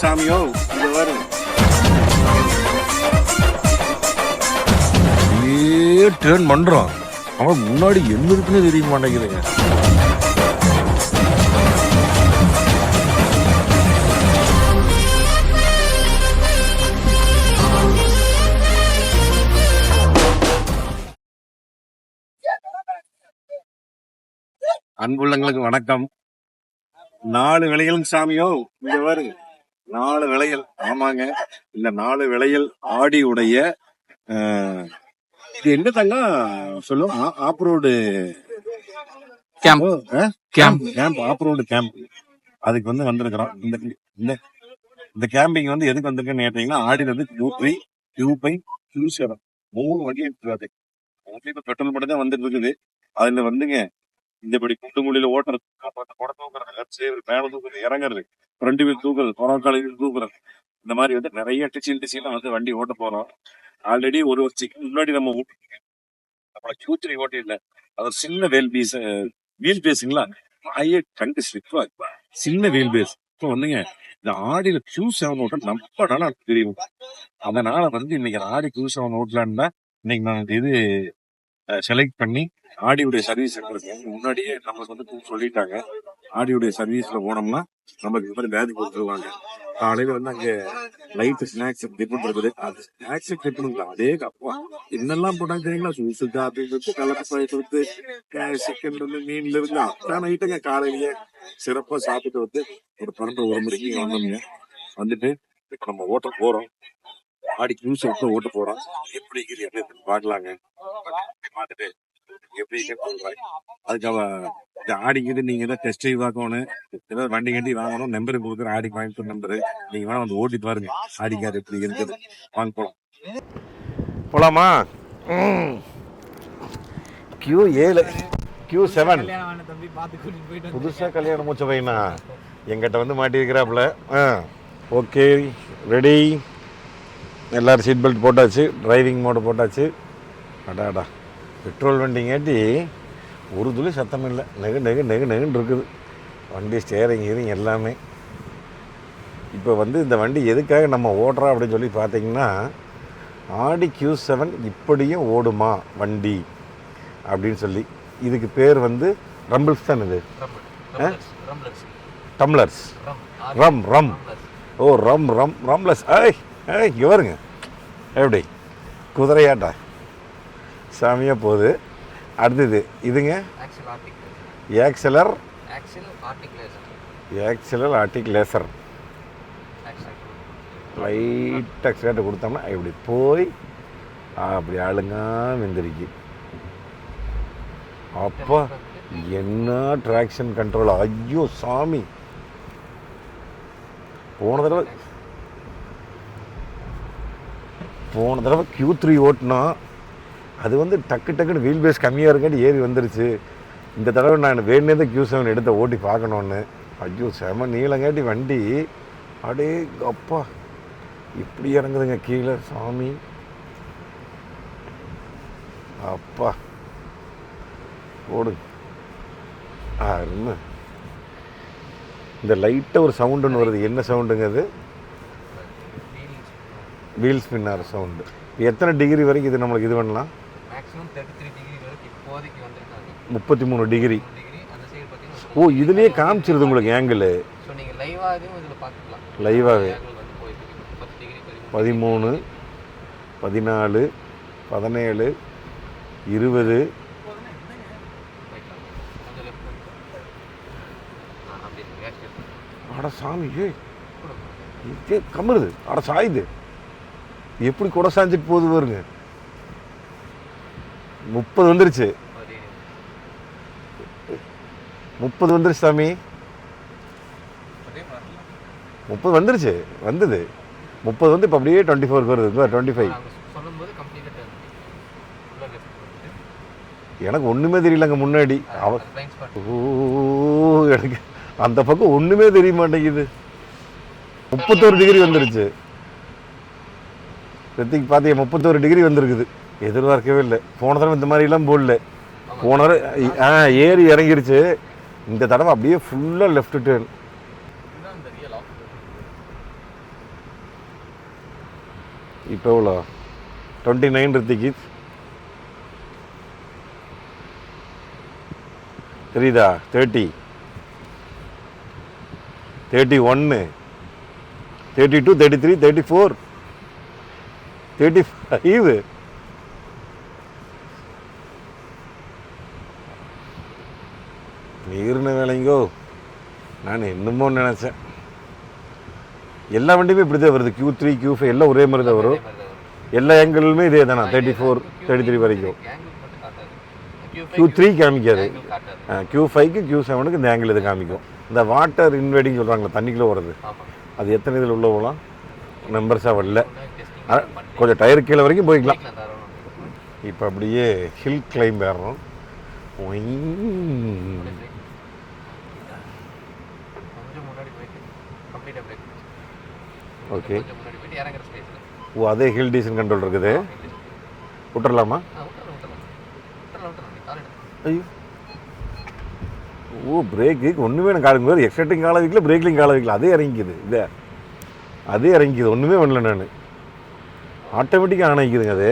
சாமியோ இது வரும் டேர்ன் பண்றான். அவன் முன்னாடி என்ன இருக்குன்னு தெரிய மாட்டேங்குதுங்க அன்புள்ளங்களுக்கு வணக்கம். நாலு விளையல் சாமியோ இங்க வருங்க நாலு விளையல் ஆமாங்க. இந்த நாலு விளையல் ஆடியுடைய அஹ், இது என்ன தங்க சொல்லும் off road. Camp. Camp. Camp off road camp. அதுக்கு வந்து வந்திருக்கிறோம். இந்த இந்த இந்த கேம்பிங் வந்து எதுக்கு வந்திருக்குன்னு கேட்டீங்கன்னா ஆடியில் வந்து Q three Q five Q seven மூணு வண்டி எடுத்துருக்காது இப்ப பெட்ரோல் மட்டும் தான் வந்துட்டு இருக்குது. அதுல வந்துங்க இந்தபடி குண்டு குழியில ஓட்டுறது குடை தூக்குறது மேல தூக்குறது இறங்குறது. ஃப்ரண்ட் வீல் தூக்குறது புறக்காலையில் தூக்குறது இந்த மாதிரி வந்து நிறைய டிச்சில் டிச்சில வந்து வண்டி ஓட்ட போறோம். ஆல்ரெடி ஒரு வருஷத்துக்கு முன்னாடி நம்ம ஓட்டிருக்கோம் நம்மள கியூ த்ரீ அது சின்ன வேல் பீஸ் வீல் பேஸுங்களா ஐய கண்டு ஸ்லிப்பா சின்ன வீல் பேஸ் இப்போ வந்துங்க இந்த ஆடியில் கியூ செவன் ஓட்ட நம்ம நல்லா தெரியும். அதனால வந்து இன்னைக்கு ஆடி கியூ செவன் ஓட்டலான்னு இன்னைக்கு நான் இது செலக்ட் பண்ணி ஆடியுடைய சர்வீஸ் சென்டருக்கு முன்னாடியே நமக்கு வந்து சொல்லிட்டாங்க. ஆடியோடைய சர்வீஸ்ல போனோம்னா நமக்கு இது மாதிரி பேதி கொடுத்துருவாங்க. காலையில வந்து அங்க லைட் ஸ்நாக்ஸ் டிஃபன் இருக்குது. அது ஸ்நாக்ஸ் டிஃபனுங்களா அதே கப்பா என்னெல்லாம் போட்டாங்க தெரியுங்களா? சூசு காப்பி இருக்கு கலப்பு பாய் கொடுத்து சிக்கன் இருந்து மீன்ல இருந்து அத்தான் ஐட்டங்க காலையிலேயே சிறப்பா சாப்பிட்டு வந்து ஒரு பன்னெண்டு ஒரு மணிக்கு இங்க வந்தோம்ங்க. வந்துட்டு இப்ப நம்ம ஓட்ட போறோம். ஆடிக்கு நியூஸ் எடுத்து ஓட்ட போறோம். எப்படி இருக்குது எப்படி பார்க்கலாங்க. பார்த்துட்டு எப்படி அதுக்கு பாருங்க. ஆடிக்கிட்டு நீங்க ஏதாவது டெஸ்ட் ட்ரைவ் பார்க்கணும் ஏதாவது வண்டி கட்டி வாங்கணும். நம்பர் கொடுக்குற ஆடி கோயம்புத்தூர் நம்பரு நீங்க வேணா வந்து ஓட்டிட்டு பாருங்க ஆடிக்கார் எப்படி இருக்குது? வாங்க போலாம். போலாமா? கியூ ஏழு. கியூ செவன் புதுசாக கல்யாணம் மூச்ச பையனா? எங்கிட்ட வந்து மாட்டியிருக்கிறாப்புல. ஆ. ஓகே. ரெடி எல்லோரும் சீட் பெல்ட் போட்டாச்சு. டிரைவிங் மோடு போட்டாச்சு. அடாடா. பெட்ரோல் வண்டிங்காட்டி ஒரு துளி சத்தம் இல்லை நெகு நெகு நெகு நெகுன்னு இருக்குது. வண்டி ஸ்டேரிங் இது எல்லாமே. இப்போ வந்து இந்த வண்டி எதுக்காக நம்ம ஓட்டுறோம் அப்படின்னு சொல்லி பார்த்தீங்கன்னா ஆடி கியூ செவன் இப்படியும் ஓடுமா வண்டி? அப்படின்னு சொல்லி. இதுக்கு பேர் வந்து ரம்பிள்ஸ் தான் இது. டம்ளர்ஸ் ரம் ரம் ஓ ரம் ரம் ரம்லஸ் ஏய் ஏய் இங்கே வருங்க எப்படி? குதிரையாட்டா? சாமியாக போகுது. அடுத்தது இதுங்க. ஆர்டிகுலேஷன் ஏக்சலர் ஆர்டிக் லேசர் லைட் எக்ஸ்ட்ரேட்டை கொடுத்தோம்னா இப்படி போய் அப்படி அழுங்கா வெந்திருக்கு அப்பா என்ன ட்ராக்ஷன் கண்ட்ரோல் ஐயோ சாமி. போன தடவை போன தடவை கியூ த்ரீ ஓட்டினா அது வந்து டக்கு டக்குன்னு வீல் பேஸ் கம்மியாக இருக்காட்டி ஏறி வந்துருச்சு. இந்த தடவை நான் வேணுனே தான் கியூ செவன் எடுத்த ஓட்டி பார்க்கணுன்னு ஐயோ செம நீளங்காட்டி வண்டி. அடே அப்பா. இப்படி இறங்குதுங்க கீழே சாமி. அப்பா. ஓடு. ஆ என்ன இந்த லைட்டாக ஒரு சவுண்டுன்னு வருது. என்ன சவுண்டுங்க அது? வீல் ஸ்பின்னார் சவுண்டு எத்தனை டிகிரி வரைக்கும் இது நம்மளுக்கு இது பண்ணலாம்? மேக்ஸிமம் தேர்ட்டி த்ரீ டிகிரி வரைக்கும் இப்போதைக்கு வந்திருக்காங்க. முப்பத்தி மூணு டிகிரி டிகிரி அந்த சைடு பார்த்தீங்கன்னா ஓ இதுலேயே காமிச்சிருது உங்களுக்கு ஆங்கிள் ஸோ நீங்கள் லைவாகவும் இதில் பார்த்துக்கலாம். லைவாகவே பதிமூணு பதினாலு பதினேழு இருபது. அட சாமி இதே கமருது அட சாயுது. எப்படி கூட சாஞ்சிட்டு போகுது பாருங்க. முப்பது வந்துருச்சு. முப்பது வந்துருச்சு சாமி. முப்பது வந்துருச்சு வந்தது. முப்பது வந்து இப்போ அப்படியே டுவெண்ட்டி ஃபோருக்கு வருது. டுவெண்ட்டி ஃபைவ் எனக்கு ஒன்றுமே தெரியலங்க முன்னாடி. அவ ஓ எனக்கு அந்த பக்கம் ஒன்றுமே தெரிய மாட்டேங்குது. முப்பத்தோரு டிகிரி வந்துருச்சு. ரித்திக் பார்த்தீங்க முப்பத்தோரு டிகிரி வந்திருக்குது. எதிர்பார்க்கவே இல்லை. போன தடவை இந்த மாதிரிலாம் போடல. போன தடவை ஆ ஏறி இறங்கிருச்சு. இந்த தடவை அப்படியே ஃபுல்லாக லெஃப்ட் டேர்ன் இப்போ எவ்வளோ? டுவெண்ட்டி நைன் ரித்திக்கு தெரியுதா? தேர்ட்டி தேர்ட்டி ஒன்று thirty two thirty three thirty four thirty five நீர்னு வேலைங்கோ. நான் என்னமோ நினச்சேன். எல்லா வண்டியுமே இப்படி தான் வருது. கியூ த்ரீ கியூ ஃபைவ் எல்லாம் ஒரே மாதிரி தான் வரும். எல்லா ஏங்கிளுமே இதே தானா தேர்ட்டி ஃபோர் தேர்ட்டி த்ரீ வரைக்கும். கியூ த்ரீ காமிக்காது. கியூ ஃபைவ்க்கு கியூ செவனுக்கு இந்த ஆங்கிள் இது காமிக்கும். இந்த வாட்டர் இன்வைடிங் சொல்கிறாங்களே தண்ணிக்குள்ளே வருது அது எத்தனை இதில் உள்ள போகலாம்? நம்பர்ஸாக வரல. கொஞ்சம் டயர் கீழே வரைக்கும் போய்க்கலாம். இப்போ அப்படியே ஹில் கிளைம் ஏறுறோம். ஒய்ங். கொஞ்சம் முன்னாடி போயிட்டு கம்ப்ளீட்டாக பிரேக் ஓகே முன்னாடி போயிட்டு இறங்குற ஸ்பேஸில் ஓ அதே ஹில் டீசன் கண்ட்ரோல் இருக்குது. விட்டுறலாமா? ஐயோ. ஓ பிரேக்கு ஒன்றுமே எனக்கு காலம் போது எக்ஸ்ட்ரேட்டிங் கால வைக்கல பிரேக்லிங் கால வைக்கல அதே இறங்கிக்குது. இல்லை. அதே இறங்கிக்குது. ஒன்றுமே பண்ணல நான். ஆட்டோமேட்டிக்காக ஆணைக்குதுங்க அது.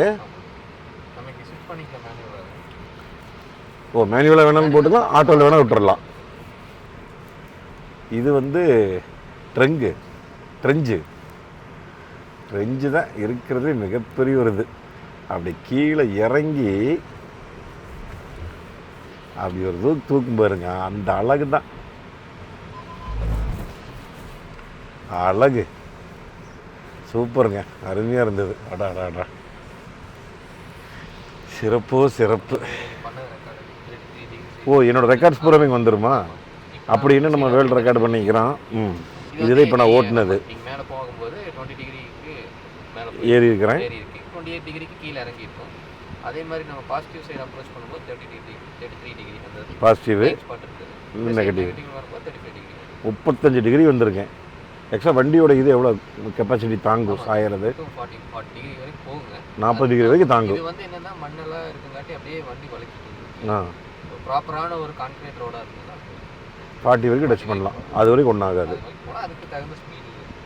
ஓ மேனுவலாக வேணாலும் போட்டுக்கலாம் ஆட்டோவில் வேணால் விட்டுறலாம். இது வந்து ட்ரெங்கு ட்ரெஞ்சு. ட்ரெஞ்சு தான் இருக்கிறது மிகப்பெரிய ஒரு இது. அப்படி கீழே இறங்கி அப்படி ஒரு தூக்கு தூக்கும் பாருங்க அந்த அழகு தான். அழகு. சூப்பருங்க அருமையாக இருந்தது. அடா அடா அடா. சிறப்போ சிறப்பு. ஓ என்னோட ரெக்கார்ட்ஸ் பூராமே இங்கே வந்துடுமா அப்படின்னு நம்ம வேர்ல்டு ரெக்கார்டு பண்ணிக்கிறோம். ம். இதுதான் இப்போ நான் ஓட்டுனது. மேலே போகும்போது டுவெண்ட்டி டிகிரிக்கு மேலே ஏறி இருக்கிறேன். ஏறி இருக்கு. டுவெண்ட்டி எயிட் டிகிரிக்கு கீழே இறங்கி இருக்கும் அதே மாதிரி நம்ம பாசிட்டிவ் சைடு அப்ரோச் பண்ணும்போது thirty degree thirty three degree அந்த பாசிட்டிவ் நெகட்டிவ் முப்பத்தஞ்சு டிகிரி வந்திருக்கேன். எக்ஸ்ட்ரா வண்டியோட இது எவ்வளோ கெப்பாசிட்டி தாங்கும் சாயறது? நாற்பது டிகிரி வரைக்கும் தாங்கும். இது வந்து என்னன்னா மண்ணெல்லாம் இருக்குங்காட்டி அப்படியே வண்டி வலிக்கிட்டு ஆ. ப்ராப்பரான ஒரு கான்கிரீட் ரோடாக இருந்ததுன்னா ஃபார்ட்டி வரைக்கும் டச் பண்ணலாம். அது வரைக்கும் ஒன்றும் ஆகாது.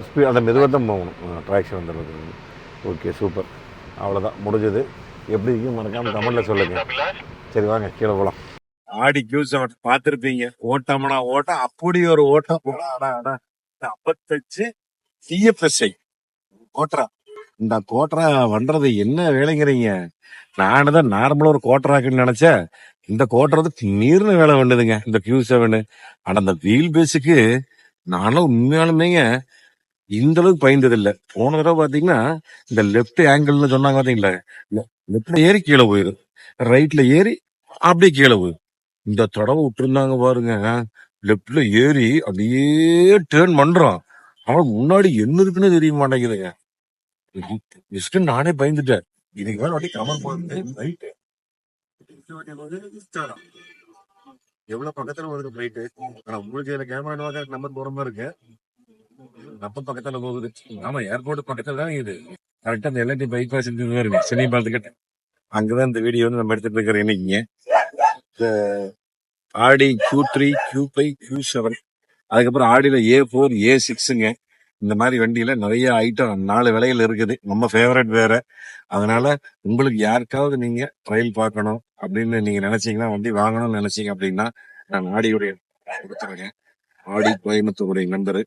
ஸ்பீட் அந்த மெதுவாக தான் போகணும். ட்ராக்ஷன் வந்துடுறது ஓகே சூப்பர் அவ்வளோதான் முடிஞ்சது. எப்படி இருக்கும் மறக்காம கமெண்ட்டில் சொல்லுங்கள் சரி வாங்க கீழே போகலாம் ஆடி கியூஸ் பார்த்துருப்பீங்க. ஓட்டம்னா ஓட்டம். அப்படி ஒரு ஓட்டம். போடா, அடா, அடா. ஐம்பத்தஞ்சு சிஎஃப்எஸ்ஐ ஓட்டுறான். இந்த கோட்ரா பண்றது என்ன வேலைங்கிறீங்க? நானு தான் நார்மலா ஒரு கோட்ராக்குன்னு நினைச்சேன். இந்த கோட்டுறது நீர்னு வேலை பண்ணுதுங்க இந்த கியூ செவனு ஆனா அந்த வீல் பேஸுக்கு நானும் உண்மையாலுமேங்க இந்த அளவுக்கு பயந்தது இல்லை. போன தடவை பாத்தீங்கன்னா இந்த லெஃப்ட் ஆங்கிள்னு சொன்னாங்க பாத்தீங்களா? லெஃப்ட்ல ஏறி கீழே போயிரு ரைட்ல ஏறி அப்படியே கீழே போயிரு இந்த தடவை விட்டுருந்தாங்க பாருங்க. லெஃப்ட்ல ஏறி அப்படியே டேர்ன் பண்றோம் அவன் முன்னாடி என்ன இருக்குன்னு தெரிய மாட்டேங்குதுங்க. ஜஸ்ட் நானே பயந்துட்டேன் இதுக்கு மேல வாட்டி கமல் போகுது ரைட்டு எவ்வளவு பக்கத்துல வருது பிளைட்டு ஆனா உங்களுக்கு இதுல கேமரா நம்பர் போற மாதிரி இருக்கு. நம்ம பக்கத்துல போகுது. ஆமா ஏர்போர்ட் பக்கத்துல தான் இது கரெக்டா அந்த எல்ஐடி பைக் பாஸ் இருக்கு. சினி பார்த்துக்கிட்டேன் அங்கதான் இந்த வீடியோ வந்து நம்ம எடுத்துட்டு இருக்கிறோம் இன்னைக்கு Audi Q three Q five Q seven அதுக்கப்புறம் ஆடியில ஏ ஃபோர் ஏ சிக்ஸுங்க இந்த மாதிரி வண்டியில நிறைய ஐட்டம் நாலு விலைகள் இருக்குது. நம்ம ஃபேவரட் வேற. அதனால உங்களுக்கு யாருக்காவது நீங்க ட்ரையல் பார்க்கணும் அப்படின்னு நீங்க நினைச்சீங்கன்னா வண்டி வாங்கணும்னு நினைச்சீங்க அப்படின்னா நான் ஆடியோடைய கொடுத்துருக்கேன் ஆடி கோயம்புத்தூருடைய நண்பர்.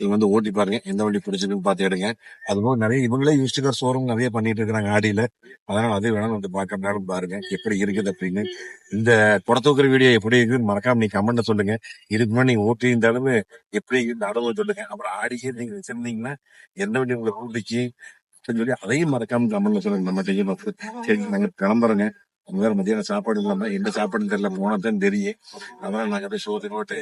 இவங்க வந்து ஓட்டி பாருங்க எந்த வண்டி பிடிச்சிருக்குன்னு பார்த்து எடுங்க. அதுபோக நிறைய இவங்களே யூஸ்டு கார் ஷோரூம் நிறைய பண்ணிட்டு இருக்கிறாங்க ஆடியில. அதனால அது வேணாலும் வந்து பார்க்கறதுனாலும் பாருங்க எப்படி இருக்குது அப்படின்னு. இந்த புறத்தூக்குற வீடியோ எப்படி இருக்குன்னு மறக்காம நீங்க கமெண்ட்ல சொல்லுங்க. இதுக்கு முன்னாடி நீங்க ஓட்டி இருந்தாலும் எப்படி இருக்குன்னு அனுபவம் சொல்லுங்க. அப்புறம் ஆடிக்கே நீங்க வச்சிருந்தீங்கன்னா எந்த வண்டி உங்களுக்கு ஊட்டிச்சு அப்படின்னு சொல்லி அதையும் மறக்காம கமெண்ட்ல சொல்லுங்க. நம்ம தெரியும் சரி நாங்க கிளம்புறோங்க. அந்த மாதிரி மத்தியானம் சாப்பாடு இல்லாம எந்த சாப்பாடுன்னு தெரியல போனதான் தெரியும். அதனால நாங்க அப்படியே சோதனை ஓட்டு